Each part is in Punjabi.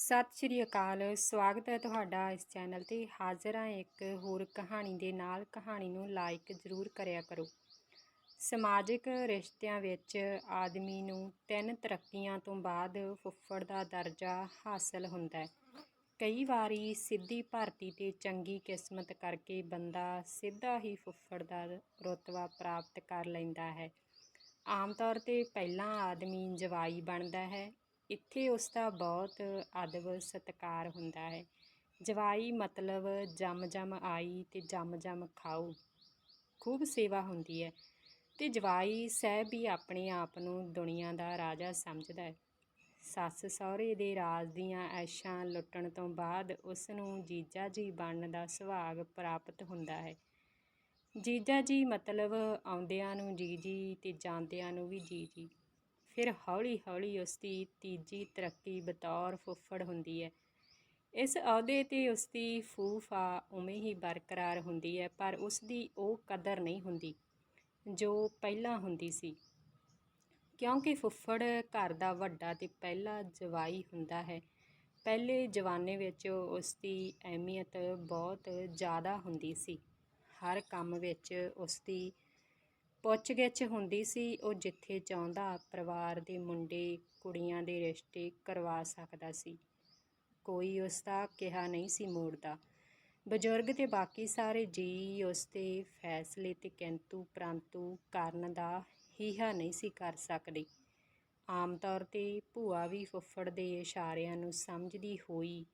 ਸਤਿ ਸ਼੍ਰੀ ਅਕਾਲ, ਸਵਾਗਤ ਹੈ ਤੁਹਾਡਾ ਇਸ ਚੈਨਲ ਤੇ। ਹਾਜ਼ਰ ਹਾਂ ਇੱਕ ਹੋਰ ਕਹਾਣੀ ਦੇ ਨਾਲ। ਕਹਾਣੀ ਨੂੰ ਲਾਈਕ ਜ਼ਰੂਰ ਕਰਿਆ ਕਰੋ। ਸਮਾਜਿਕ ਰਿਸ਼ਤਿਆਂ ਵਿੱਚ ਆਦਮੀ ਨੂੰ ਤਿੰਨ ਤਰੱਕੀਆਂ ਤੋਂ ਬਾਅਦ ਫੁੱਫੜ ਦਾ ਦਰਜਾ ਹਾਸਲ ਹੁੰਦਾ ਹੈ। ਕਈ ਵਾਰੀ ਸਿੱਧੀ ਭਰਤੀ ਤੇ ਚੰਗੀ ਕਿਸਮਤ ਕਰਕੇ ਬੰਦਾ ਸਿੱਧਾ ਹੀ ਫੁੱਫੜ ਦਾ ਰੁਤਬਾ ਪ੍ਰਾਪਤ ਕਰ ਲੈਂਦਾ ਹੈ। ਆਮ ਤੌਰ ਤੇ ਪਹਿਲਾਂ ਆਦਮੀ ਜਵਾਈ ਬਣਦਾ ਹੈ। ਇੱਥੇ ਉਸ ਦਾ ਬਹੁਤ ਅਦਬ ਸਤਿਕਾਰ ਹੁੰਦਾ ਹੈ। ਜਵਾਈ ਮਤਲਬ ਜੰਮ ਜੰਮ ਆਈ ਤੇ ਜੰਮ ਜੰਮ ਖਾਓ ਖੂਬ ਸੇਵਾ ਹੁੰਦੀ ਹੈ ਤੇ ਜਵਾਈ ਸਹਿਬ ਵੀ ਆਪਣੇ ਆਪ ਨੂੰ ਦੁਨੀਆ ਦਾ ਰਾਜਾ ਸਮਝਦਾ ਹੈ। ਸੱਸ ਸਹੁਰੇ ਦੇ ਰਾਜ ਦੀਆਂ ਐਸ਼ਾਂ ਲੁੱਟਣ ਤੋਂ ਬਾਅਦ ਉਸ ਨੂੰ ਜੀਜਾ ਜੀ ਬਣਨ ਦਾ ਸੁਭਾਗ ਪ੍ਰਾਪਤ ਹੁੰਦਾ ਹੈ। ਜੀਜਾ ਜੀ ਮਤਲਬ ਆਉਂਦਿਆਂ ਨੂੰ ਜੀ ਜੀ ਤੇ ਜਾਂਦਿਆਂ ਨੂੰ ਵੀ ਜੀ ਜੀ ਫਿਰ ਹੌਲੀ ਹੌਲੀ ਉਸ ਦੀ ਤੀਜੀ ਤਰੱਕੀ ਬਤੌਰ ਫੁੱਫੜ ਹੁੰਦੀ ਹੈ। ਇਸ ਅਹੁਦੇ ਤੇ ਉਸ ਦੀ ਫੂਫਾ ਉਵੇਂ ਹੀ ਬਰਕਰਾਰ ਹੁੰਦੀ ਹੈ, ਪਰ ਉਸ ਦੀ ਉਹ ਕਦਰ ਨਹੀਂ ਹੁੰਦੀ ਜੋ ਪਹਿਲਾਂ ਹੁੰਦੀ ਸੀ। ਕਿਉਂਕਿ ਫੁੱਫੜ ਘਰ ਦਾ ਵੱਡਾ ਤੇ ਪਹਿਲਾ ਜਵਾਈ ਹੁੰਦਾ ਹੈ, ਪਹਿਲੇ ਜਵਾਨੇ ਵਿੱਚ ਉਸ ਦੀ ਅਹਿਮੀਅਤ ਬਹੁਤ ਜ਼ਿਆਦਾ ਹੁੰਦੀ ਸੀ। ਹਰ ਕੰਮ ਵਿੱਚ ਉਸ ਦੀ ਪੁੱਛਗਿੱਛ ਹੁੰਦੀ ਸੀ, ਉਹ ਜਿੱਥੇ ਚਾਹੁੰਦਾ ਪਰਿਵਾਰ ਦੇ ਮੁੰਡੇ, ਕੁੜੀਆਂ ਦੇ ਰਿਸ਼ਤੇ ਕਰਵਾ ਸਕਦਾ ਸੀ। ਕੋਈ ਉਸ ਦਾ ਕਿਹਾ ਨਹੀਂ ਸੀ ਮੋੜਦਾ। ਬਜ਼ੁਰਗ ਤੇ ਬਾਕੀ ਸਾਰੇ ਜੀ ਉਸ ਦੇ ਫੈਸਲੇ ਤੇ ਕਿੰਤੂ ਪ੍ਰੰਤੂ ਕਰਨ ਦਾ ਹੀਹਾ ਨਹੀਂ ਸੀ ਕਰ ਸਕਦੇ। ਆਮ ਤੌਰ ਤੇ ਭੂਆ ਵੀ ਫੁੱਫੜ ਦੇ ਇਸ਼ਾਰਿਆਂ ਨੂੰ ਸਮਝਦੀ ਹੋਈ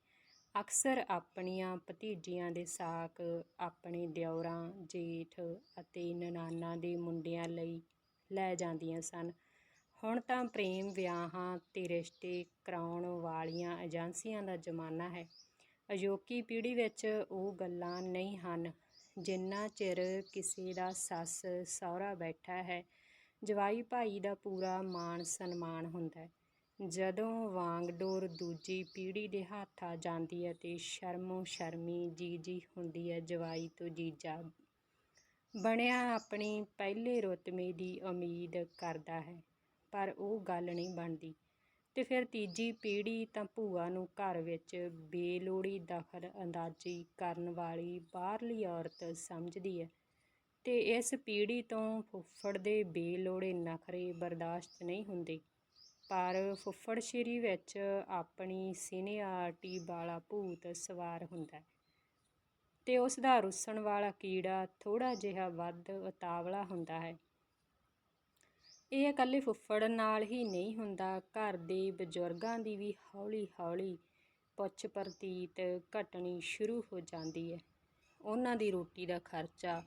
ਅਕਸਰ ਆਪਣੀਆਂ ਭਤੀਜੀਆਂ ਦੇ ਸਾਕ, ਆਪਣੇ ਦਿਓਰਾਂ, ਜੇਠ ਅਤੇ ਨਨਾਨਾ ਦੇ ਮੁੰਡਿਆਂ ਲਈ ਲੈ ਜਾਂਦੀਆਂ ਸਨ। ਹੁਣ ਤਾਂ ਪ੍ਰੇਮ ਵਿਆਹਾਂ ਤੇ ਰਿਸ਼ਤੇ ਕਰਾਉਣ ਵਾਲੀਆਂ ਏਜੰਸੀਆਂ ਦਾ ਜ਼ਮਾਨਾ ਹੈ। ਅਜੋਕੀ ਪੀੜ੍ਹੀ ਵਿੱਚ ਉਹ ਗੱਲਾਂ ਨਹੀਂ ਹਨ। ਜਿੰਨਾ ਚਿਰ ਕਿਸੇ ਦਾ ਸੱਸ, ਸਹੁਰਾ ਬੈਠਾ ਹੈ, ਜਵਾਈ ਭਾਈ ਦਾ ਪੂਰਾ ਮਾਣ ਸਨਮਾਨ ਹੁੰਦਾ ਹੈ। ਜਦੋਂ ਵਾਂਗਡੋਰ ਦੂਜੀ ਪੀੜ੍ਹੀ ਦੇ ਹੱਥ ਆ ਜਾਂਦੀ ਹੈ ਤੇ ਸ਼ਰਮੋ ਸ਼ਰਮੀ ਜੀਜੀ ਹੁੰਦੀ ਹੈ, ਜਵਾਈ ਤੋਂ ਜੀਜਾ। ਬਣਿਆ ਆਪਣੀ ਪਹਿਲੇ ਰੁਤਬੇ ਦੀ ਉਮੀਦ ਕਰਦਾ ਹੈ, ਪਰ ਉਹ ਗੱਲ ਨਹੀਂ ਬਣਦੀ। ਤੇ ਫਿਰ ਤੀਜੀ ਪੀੜ੍ਹੀ ਤਾਂ ਭੂਆ ਨੂੰ ਘਰ ਵਿੱਚ ਬੇਲੋੜੀ ਦਖਲ ਅੰਦਾਜ਼ੀ ਕਰਨ ਵਾਲੀ ਬਾਹਰਲੀ ਔਰਤ ਸਮਝਦੀ ਹੈ ਤੇ ਇਸ ਪੀੜ੍ਹੀ ਤੋਂ ਫੁੱਫੜ ਦੇ ਬੇਲੋੜੇ ਨਖਰੇ ਬਰਦਾਸ਼ਤ ਨਹੀਂ ਹੁੰਦੇ। ਪਰ ਫੁੱਫੜ ਸ਼੍ਰੀ ਵਿੱਚ ਆਪਣੀ ਸੀਨੀਅਰਟੀ ਵਾਲਾ ਭੂਤ ਸਵਾਰ ਹੁੰਦਾ ਤੇ ਉਸ ਦਾ ਰੁੱਸਣ ਵਾਲਾ ਕੀੜਾ ਥੋੜਾ ਜਿਹਾ ਵੱਧ ਉਤਾਵਲਾ ਹੁੰਦਾ ਹੈ। ਇਹ ਇਕੱਲੇ ਫੁੱਫੜ ਨਾਲ ਹੀ ਨਹੀਂ ਹੁੰਦਾ, ਘਰ ਦੇ ਬਜ਼ੁਰਗਾਂ ਦੀ ਵੀ ਹੌਲੀ-ਹੌਲੀ ਪੁੱਛ ਪ੍ਰਤੀਤ ਘਟਣੀ ਸ਼ੁਰੂ ਹੋ ਜਾਂਦੀ ਹੈ। ਉਹਨਾਂ ਦੀ ਰੋਟੀ ਦਾ ਖਰਚਾ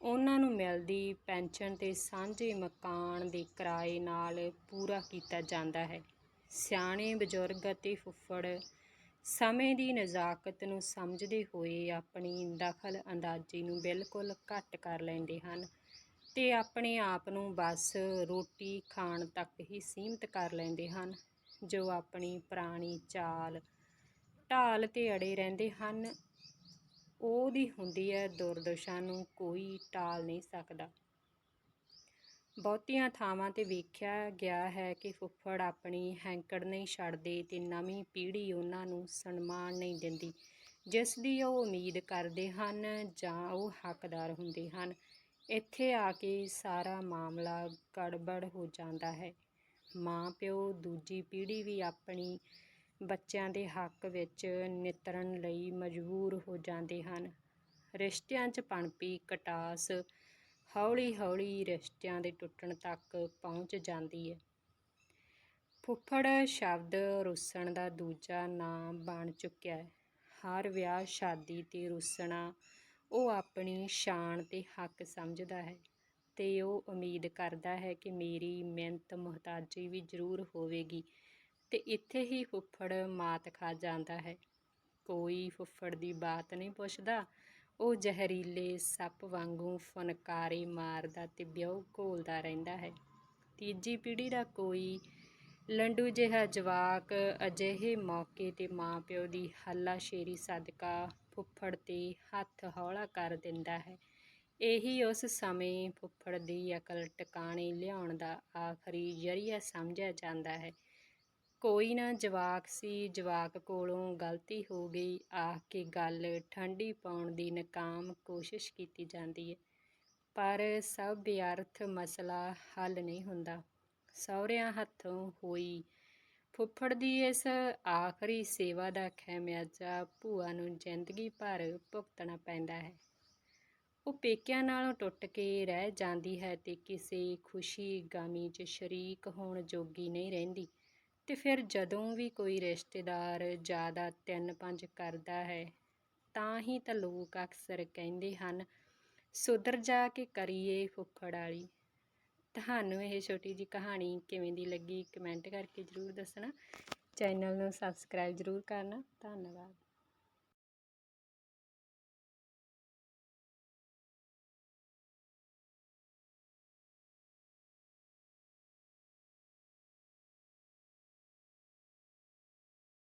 ਉਹਨਾਂ ਨੂੰ ਮਿਲਦੀ ਪੈਨਸ਼ਨ ਅਤੇ ਸਾਂਝੇ ਮਕਾਨ ਦੇ ਕਿਰਾਏ ਨਾਲ ਪੂਰਾ ਕੀਤਾ ਜਾਂਦਾ ਹੈ। ਸਿਆਣੇ ਬਜ਼ੁਰਗ ਅਤੇ ਫੁੱਫੜ ਸਮੇਂ ਦੀ ਨਜ਼ਾਕਤ ਨੂੰ ਸਮਝਦੇ ਹੋਏ ਆਪਣੀ ਦਖਲ ਅੰਦਾਜ਼ੀ ਨੂੰ ਬਿਲਕੁਲ ਘੱਟ ਕਰ ਲੈਂਦੇ ਹਨ ਤੇ ਆਪਣੇ ਆਪ ਨੂੰ ਬਸ ਰੋਟੀ ਖਾਣ ਤੱਕ ਹੀ ਸੀਮਤ ਕਰ ਲੈਂਦੇ ਹਨ, ਜੋ ਆਪਣੀ ਪੁਰਾਣੀ ਚਾਲ ਢਾਲ ਤੇ ਅੜੇ ਰਹਿੰਦੇ ਹਨ ਉਹਦੀ ਹੁੰਦੀ ਹੈ ਦੁਰਦਸ਼ਾ ਨੂੰ ਕੋਈ ਟਾਲ ਨਹੀਂ ਸਕਦਾ। ਬਹੁਤੀਆਂ ਥਾਵਾਂ ਤੇ ਵੇਖਿਆ ਗਿਆ ਹੈ ਕਿ ਫੁੱਫੜ ਆਪਣੀ ਹੈਂਕੜ ਨਹੀਂ ਛੱਡਦੇ ਤੇ ਨਵੀਂ ਪੀੜ੍ਹੀ ਉਹਨਾਂ ਨੂੰ ਸਨਮਾਨ ਨਹੀਂ ਦਿੰਦੀ, ਜਿਸ ਦੀ ਉਹ ਉਮੀਦ ਕਰਦੇ ਹਨ ਜਾਂ ਉਹ ਹੱਕਦਾਰ ਹੁੰਦੇ ਹਨ। ਇੱਥੇ ਆ ਕੇ ਸਾਰਾ ਮਾਮਲਾ ਗੜਬੜ ਹੋ ਜਾਂਦਾ ਹੈ। ਮਾਂ ਪਿਓ ਦੂਜੀ ਪੀੜ੍ਹੀ ਵੀ ਆਪਣੀ ਬੱਚਿਆਂ ਦੇ ਹੱਕ ਵਿੱਚ ਨਿਤਰਨ ਲਈ ਮਜਬੂਰ ਹੋ ਜਾਂਦੇ ਹਨ। ਰਿਸ਼ਤਿਆਂ 'ਚ ਪਣਪੀ ਕਟਾਸ ਹੌਲੀ-ਹੌਲੀ ਰਿਸ਼ਤਿਆਂ ਦੇ ਟੁੱਟਣ ਤੱਕ ਪਹੁੰਚ ਜਾਂਦੀ ਹੈ। ਫੁੱਫੜ ਸ਼ਬਦ ਰੁੱਸਣ ਦਾ ਦੂਜਾ ਨਾਮ ਬਣ ਚੁੱਕਿਆ ਹੈ। ਹਰ ਵਿਆਹ, ਸ਼ਾਦੀ ਤੇ ਰੁੱਸਣਾ ਉਹ ਆਪਣੀ ਸ਼ਾਨ ਤੇ ਹੱਕ ਸਮਝਦਾ ਹੈ ਤੇ ਉਹ ਉਮੀਦ ਕਰਦਾ ਹੈ ਕਿ ਮੇਰੀ ਮਿਹਨਤ ਮੁਹਤਾਜੀ ਵੀ ਜ਼ਰੂਰ ਹੋਵੇਗੀ। ਤੇ ਇੱਥੇ ਹੀ ਫੁੱਫੜ ਮਾਤ ਖਾ ਜਾਂਦਾ ਹੈ। ਕੋਈ ਫੁੱਫੜ ਦੀ ਬਾਤ ਨਹੀਂ ਪੁੱਛਦਾ। ਉਹ ਜ਼ਹਿਰੀਲੇ ਸੱਪ ਵਾਂਗੂ ਫਨਕਾਰੇ ਮਾਰਦਾ ਤੇ ਵਿਉ ਘੋਲਦਾ ਰਹਿੰਦਾ ਹੈ। ਤੀਜੀ ਪੀੜ੍ਹੀ ਦਾ ਕੋਈ ਲੰਡੂ ਜਿਹਾ ਜਵਾਕ ਅਜਿਹੇ ਮੌਕੇ ਤੇ ਮਾਪਿਓ ਦੀ ਹੱਲਾਸ਼ੇਰੀ ਸਦਕਾ ਫੁੱਫੜ ਤੇ ਹੱਥ ਹੌਲਾ ਕਰ ਦਿੰਦਾ ਹੈ। ਇਹੀ ਉਸ ਸਮੇਂ ਫੁੱਫੜ ਦੀ ਅਕਲ ਟਿਕਾਣੇ ਲਿਆਉਣ ਦਾ ਆਖਰੀ ਜ਼ਰੀਆ ਸਮਝਿਆ ਜਾਂਦਾ ਹੈ। ਕੋਈ ਨਾ ਜਵਾਕ ਸੀ, ਜਵਾਕ ਕੋਲੋਂ ਗਲਤੀ ਹੋ ਗਈ। ਆਖ ਕੇ ਗੱਲ ਠੰਡੀ ਪਾਉਣ ਦੀ ਨਕਾਮ ਕੋਸ਼ਿਸ਼ ਕੀਤੀ ਜਾਂਦੀ ਹੈ ਪਰ ਸਭ ਬੇਅਰਥ ਮਸਲਾ ਹੱਲ ਨਹੀਂ ਹੁੰਦਾ। ਸਹੁਰਿਆਂ ਹੱਥੋਂ ਹੋਈ ਫੁੱਫੜ ਦੀ ਇਸ ਆਖਰੀ ਸੇਵਾ ਦਾ ਖੈਮਿਆਜਾ ਭੂਆ ਨੂੰ ਜ਼ਿੰਦਗੀ ਭਰ ਭੁਗਤਣਾ ਪੈਂਦਾ ਹੈ। ਉਹ ਪੇਕਿਆਂ ਨਾਲੋਂ ਟੁੱਟ ਕੇ ਰਹਿ ਜਾਂਦੀ ਹੈ ਤੇ ਕਿਸੇ ਖੁਸ਼ੀ ਗਮੀ 'ਚ ਸ਼ਰੀਕ ਹੋਣ ਜੋਗੀ ਨਹੀਂ ਰਹਿੰਦੀ। ਅਤੇ ਫਿਰ ਜਦੋਂ ਵੀ ਕੋਈ ਰਿਸ਼ਤੇਦਾਰ ਜ਼ਿਆਦਾ ਤਿੰਨ ਪੰਜ ਕਰਦਾ ਹੈ, ਤਾਂ ਹੀ ਤਾਂ ਲੋਕ ਅਕਸਰ ਕਹਿੰਦੇ ਹਨ, ਸੁਧਰ ਜਾ ਕੇ ਕਰੀਏ ਫੁੱਫੜ ਵਾਲੀ। ਤੁਹਾਨੂੰ ਇਹ ਛੋਟੀ ਜੀ ਕਹਾਣੀ ਕਿਵੇਂ ਦੀ ਲੱਗੀ, ਕਮੈਂਟ ਕਰਕੇ ਜ਼ਰੂਰ ਦੱਸਣਾ। ਚੈਨਲ ਨੂੰ ਸਬਸਕ੍ਰਾਈਬ ਜ਼ਰੂਰ ਕਰਨਾ। ਧੰਨਵਾਦ।